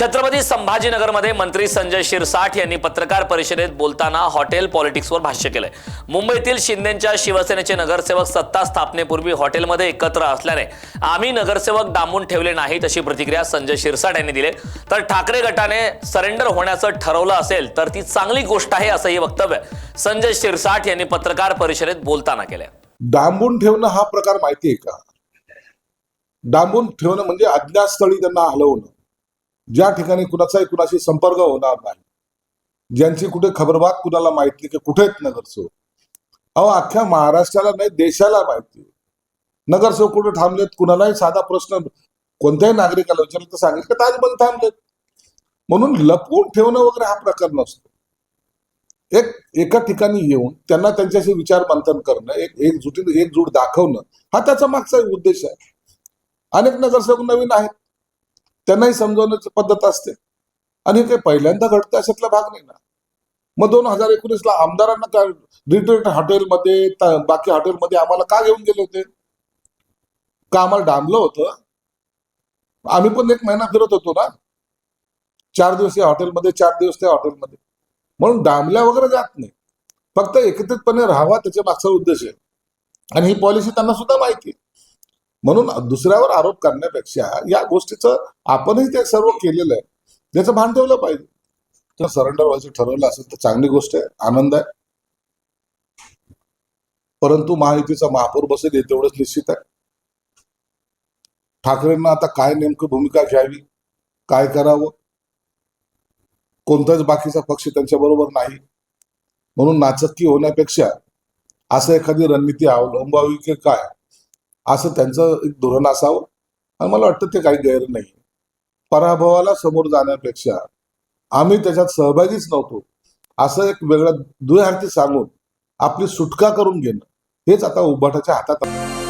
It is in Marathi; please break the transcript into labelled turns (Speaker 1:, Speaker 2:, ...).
Speaker 1: छत्रपती संभाजीनगरमध्ये मंत्री संजय शिरसाठ यांनी पत्रकार परिषदेत बोलताना हॉटेल पॉलिटिक्सवर भाष्य केलंय. मुंबईतील शिंदेच्या शिवसेनेचे नगरसेवक सत्ता स्थापनेपूर्वी हॉटेलमध्ये एकत्र असल्याने आम्ही नगरसेवक डांबून ठेवले नाहीत अशी प्रतिक्रिया संजय शिरसाठ यांनी दिली. तर ठाकरे गटाने सरेंडर होण्याचं ठरवलं असेल तर ती चांगली गोष्ट आहे असंही वक्तव्य संजय शिरसाठ यांनी पत्रकार परिषदेत बोलताना केलंय.
Speaker 2: डांबून ठेवणं हा प्रकार माहिती आहे का? डांबून ठेवणं म्हणजे अज्ञातस्थळी त्यांना हलवणं. ज्या ठिकाणी कुणाचाही कुणाशी संपर्क होणार नाही ज्यांची कुठे खबरबात कुणाला माहीत नाही की कुठे आहेत नगरसेवक. अहो अख्ख्या महाराष्ट्राला नाही देशाला माहिती नगरसेवक कुठे थांबलेत कुणालाही साधा प्रश्न कोणत्याही नागरिकाला विचारलं तर सांगेल की ताजबंद थांबलेत. म्हणून लपवून ठेवणं वगैरे हा प्रकार नसतो. एक एका ठिकाणी येऊन त्यांना त्यांच्याशी विचार मंथन करणं एक एकजुटी एकजूट दाखवणं हा त्याचा मागचा उद्देश आहे. अनेक नगरसेवक नवीन आहेत. त्यांनाही समजवण्याची पद्धत असते. आणि ते पहिल्यांदा घडतं अशातला भाग नाही ना. मग दोन हजार एकोणीस ला आमदारांना काय रिट्रीट हॉटेलमध्ये बाकी हॉटेलमध्ये आम्हाला का घेऊन गेले होते? का आम्हाला डांबलं होतं? आम्ही पण एक महिना फिरत होतो ना. चार दिवस या हॉटेलमध्ये चार दिवस त्या हॉटेलमध्ये म्हणून डांबल्या वगैरे जात नाही. फक्त एकत्रितपणे राहावा त्याच्या मागचा उद्देश आहे. आणि ही पॉलिसी त्यांना सुद्धा माहिती आहे. म्हणून दुसऱ्यावर आरोप करण्यापेक्षा या गोष्टीचं आपणही ते सर्व केलेलं आहे. त्याचं भान ठेवलं पाहिजे. तर सरेंडर व्हायचं ठरवलं असेल तर चांगली गोष्ट आहे आनंद आहे. परंतु महायुतीचा महापौर बसेल हे तेवढंच निश्चित आहे. ठाकरेंना आता काय नेमकं भूमिका घ्यावी काय करावं? कोणताच बाकीचा पक्ष त्यांच्या बरोबर नाही. म्हणून नाचक्की होण्यापेक्षा असं एखादी रणनीती अवलंबावी की काय? असं त्यांचं एक धोरण असावं. आणि मला वाटतं ते काही गैर नाही. पराभवाला समोर जाण्यापेक्षा आम्ही त्याच्यात सहभागीच नव्हतो. असं एक वेगळं दुहेहाती सांगून आपली सुटका करून घेणं हेच आता उभाटाच्या हातात आहे.